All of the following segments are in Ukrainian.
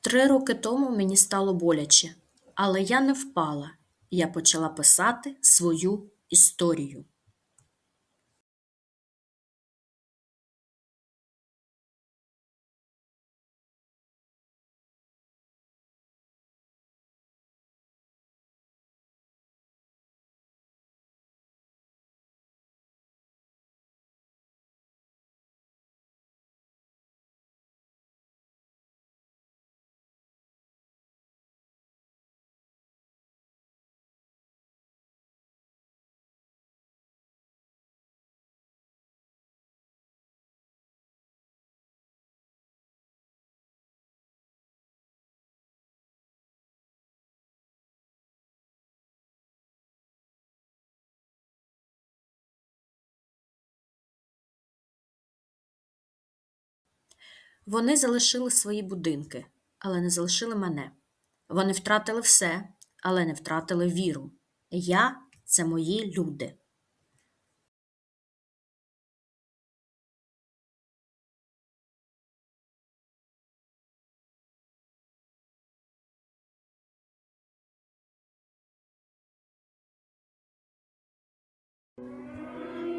Три роки тому мені стало боляче, але я не впала. Я почала писати свою історію. Вони залишили свої будинки, але не залишили мене. Вони втратили все, але не втратили віру. Я це мої люди.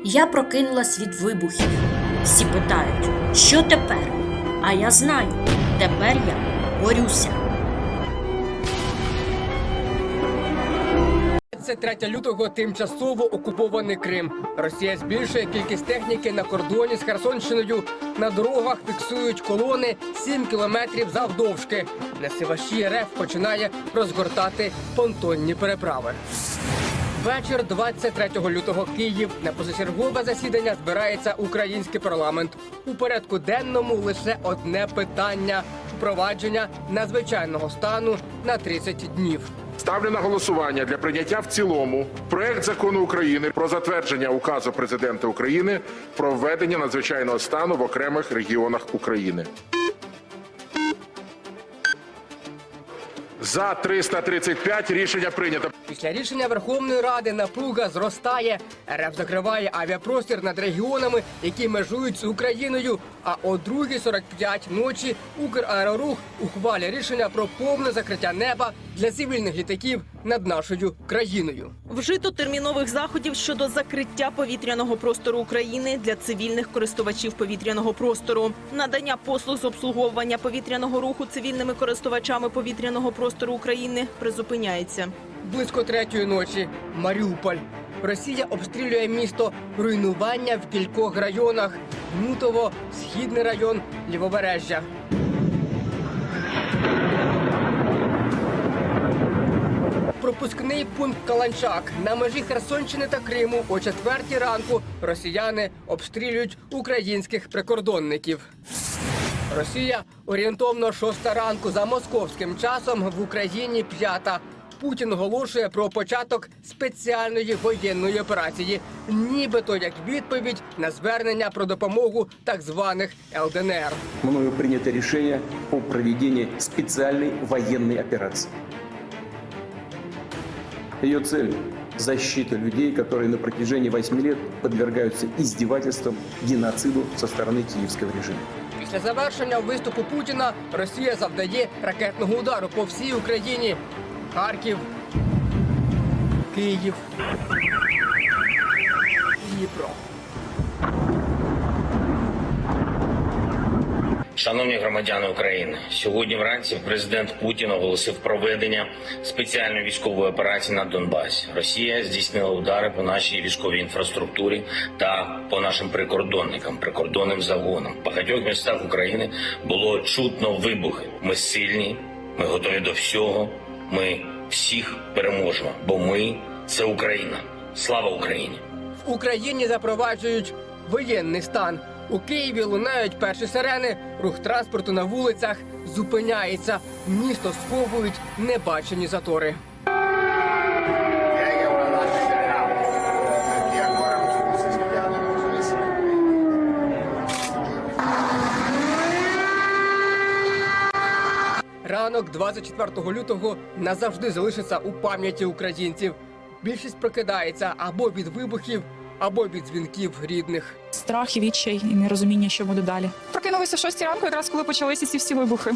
Я прокинулась від вибухів. Всі питають, що тепер? А я знаю, тепер я борюся. 23 лютого тимчасово окупований Крим. Росія збільшує кількість техніки на кордоні з Херсонщиною. На дорогах фіксують колони 7 кілометрів завдовжки. Несиваші РФ починає розгортати понтонні переправи. Вечір 23 лютого Київ на позачергове засідання збирається український парламент. У порядку денному лише одне питання впровадження надзвичайного стану на 30 днів. Ставлю на голосування для прийняття в цілому проект закону України про затвердження указу президента України про введення надзвичайного стану в окремих регіонах України. За 335 рішення прийнято. Після рішення Верховної Ради напруга зростає. РФ закриває авіапростір над регіонами, які межують з Україною. А о 2.45 ночі Украерорух ухвалює рішення про повне закриття неба для цивільних літаків над нашою країною. Вжито термінових заходів щодо закриття повітряного простору України для цивільних користувачів повітряного простору, надання послуг з обслуговування повітряного руху цивільними користувачами повітряного простору України призупиняється. Близько третьої ночі Маріуполь. Росія обстрілює місто руйнування в кількох районах: Нутово, Східний район, Лівобережжя. Пропускний пункт Каланчак на межі Херсонщини та Криму о четвертій ранку росіяни обстрілюють українських прикордонників. Росія орієнтовно шоста ранку за московським часом в Україні п'ята. Путін оголошує про початок спеціальної воєнної операції, нібито як відповідь на звернення про допомогу так званих ЛДНР. мною принято решение о проведении специальной военной операции. Ее цель – защита людей, которые на протяжении 8 лет подвергаются издевательствам, геноциду со стороны киевского режима. Після завершення виступу Путіна Росія завдає ракетного удару по всій Україні. Харків, Київ, Дніпро. Шановні громадяни України, сьогодні вранці президент Путін оголосив проведення спеціальної військової операції на Донбасі. Росія здійснила удари по нашій військовій інфраструктурі та по нашим прикордонникам, прикордонним загонам. В багатьох містах України було чутно вибухи. Ми сильні, ми готові до всього. Ми всіх переможемо, бо ми це Україна. Слава Україні! В Україні запроваджують воєнний стан. У Києві лунають перші сирени, рух транспорту на вулицях зупиняється. Місто сховують небачені затори. Ранок 24 лютого назавжди залишиться у пам'яті українців. Більшість прокидається або від вибухів, або від дзвінків рідних. страх і відчай, і нерозуміння, що буде далі. Прокинулися в шостій ранку, якраз коли почалися ці всі вибухи.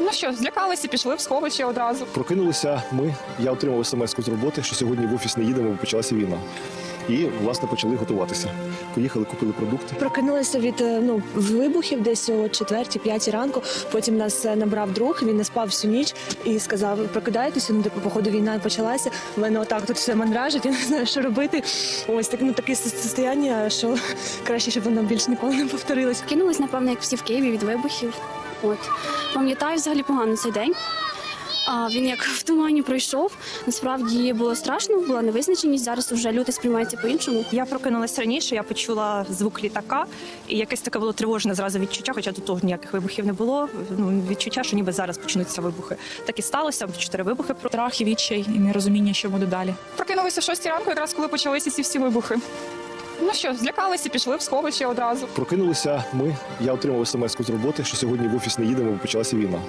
Ну що, злякалися, пішли в сховище одразу. Прокинулися ми. Я отримав смс з роботи, що сьогодні в офіс не їдемо, бо почалася війна. І власне почали готуватися. Поїхали, купили продукти. Прокинулися від е, ну вибухів десь о четвертій, п'ятій ранку. Потім нас е, набрав друг. Він не спав всю ніч і сказав: прокидайтеся, ну типу, походу війна почалася. В мене отак тут все мандражить, я не знаю, що робити. Ось так ну таке состояння, що краще, щоб воно більше ніколи не повторилось. Кинулись, напевно, як всі в Києві від вибухів. От пам'ятаю взагалі погано цей день. А він як в тумані пройшов. Насправді було страшно, була невизначеність. Зараз вже люди сприймаються по-іншому. Я прокинулась раніше, я почула звук літака, і якесь таке було тривожне зразу відчуття, хоча тут того ніяких вибухів не було. Ну відчуття, що ніби зараз почнуться вибухи. Так і сталося. Чотири вибухи про Страх і відчай, і нерозуміння, що буде далі. Прокинулися о 6 ранку, якраз коли почалися ці всі вибухи. Ну що, злякалися, пішли в сховище одразу. Прокинулися ми. Я отримав смс з роботи, що сьогодні в офіс не їдемо, бо почалася війна.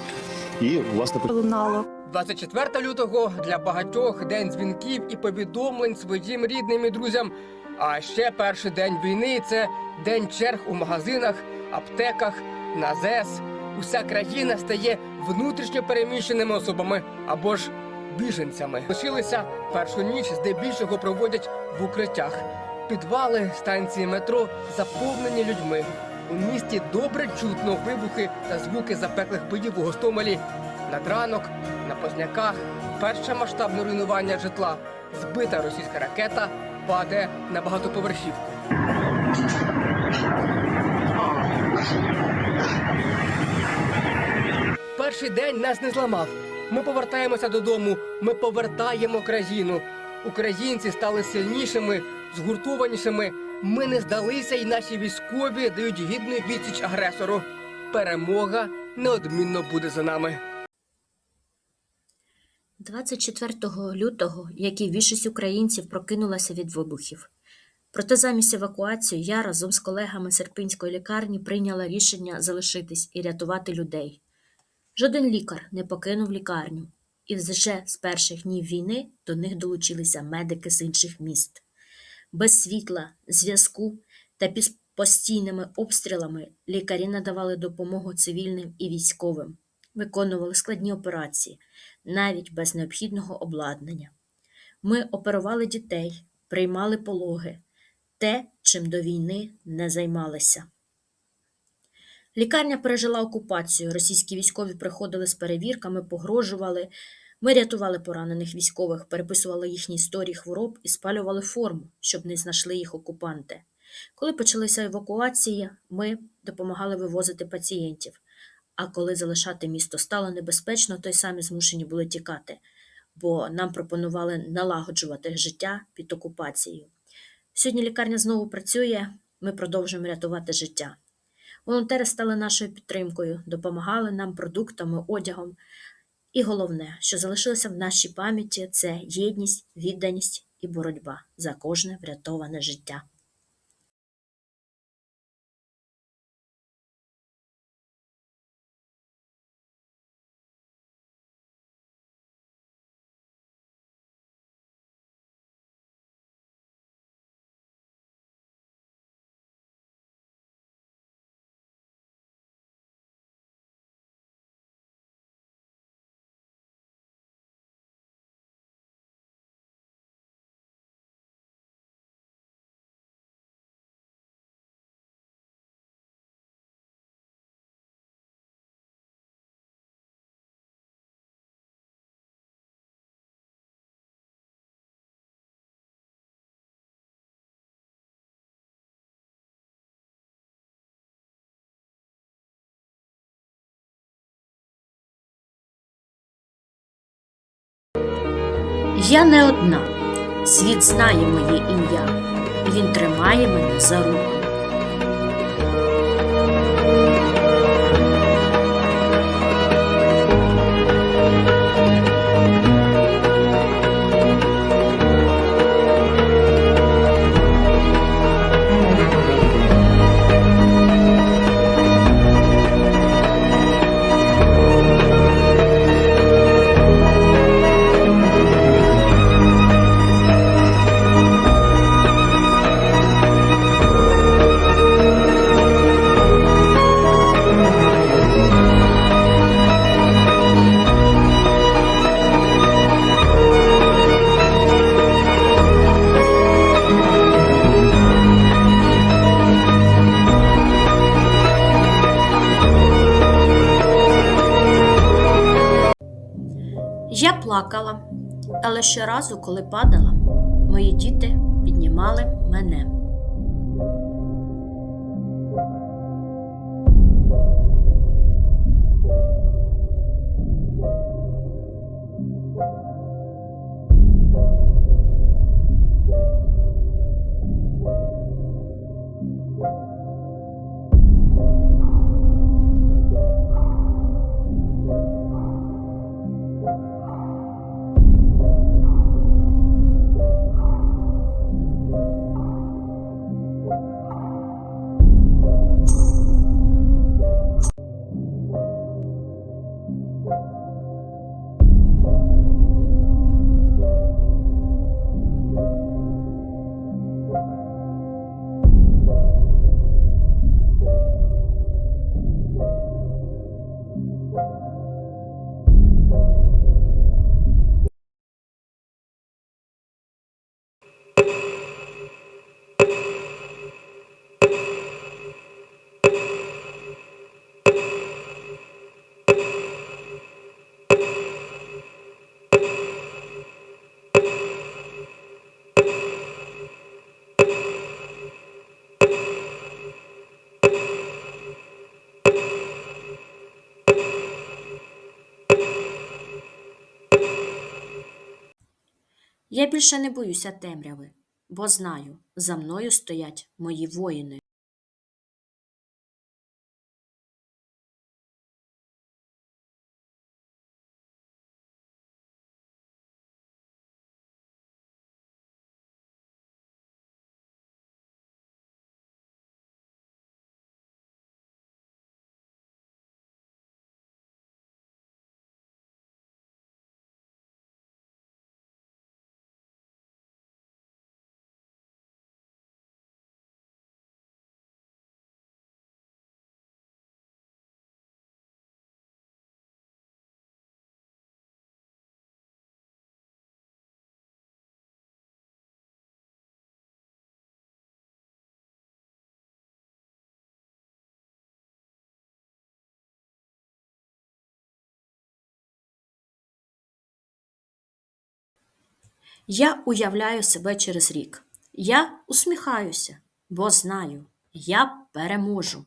І власне лунало. 24 лютого для багатьох день дзвінків і повідомлень своїм рідним і друзям. А ще перший день війни це день черг у магазинах, аптеках, на ЗЕС. Уся країна стає внутрішньо переміщеними особами або ж біженцями. Лишилися першу ніч, здебільшого проводять в укриттях. Підвали станції метро заповнені людьми. У місті добре чутно вибухи та звуки запеклих боїв у Гостомелі. Над ранок на Позняках перше масштабне руйнування житла. Збита російська ракета падає на багатоповерхівку. Перший день нас не зламав. Ми повертаємося додому. Ми повертаємо країну. Українці стали сильнішими, згуртованішими. Ми не здалися, і наші військові дають гідну відсіч агресору. Перемога неодмінно буде за нами. 24 лютого, як і більшість українців, прокинулася від вибухів. Проте замість евакуації я разом з колегами Серпинської лікарні прийняла рішення залишитись і рятувати людей. Жоден лікар не покинув лікарню, і вже з перших днів війни до них долучилися медики з інших міст. Без світла, зв'язку та під постійними обстрілами лікарі надавали допомогу цивільним і військовим, виконували складні операції, навіть без необхідного обладнання. Ми оперували дітей, приймали пологи, те, чим до війни не займалися. Лікарня пережила окупацію. Російські військові приходили з перевірками, погрожували. Ми рятували поранених військових, переписували їхні історії хвороб і спалювали форму, щоб не знайшли їх окупанти. Коли почалися евакуації, ми допомагали вивозити пацієнтів. А коли залишати місто стало небезпечно, то й самі змушені були тікати, бо нам пропонували налагоджувати життя під окупацією. Сьогодні лікарня знову працює, ми продовжуємо рятувати життя. Волонтери стали нашою підтримкою, допомагали нам продуктами, одягом. І головне, що залишилося в нашій пам'яті, це єдність, відданість і боротьба за кожне врятоване життя. Я не одна. Світ знає моє ім'я. Він тримає мене за руку. Щоразу, коли падала, мої діти піднімали мене. Я більше не боюся темряви, бо знаю, за мною стоять мої воїни. Я уявляю себе через рік. Я усміхаюся, бо знаю, я переможу.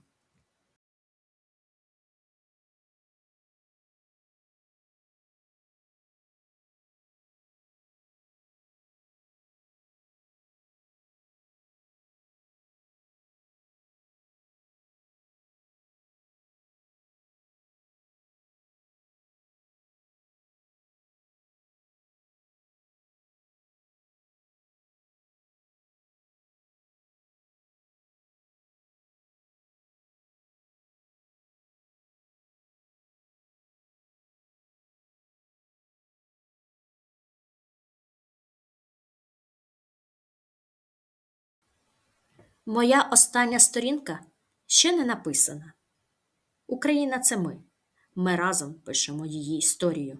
Моя остання сторінка ще не написана. Україна це ми. Ми разом пишемо її історію.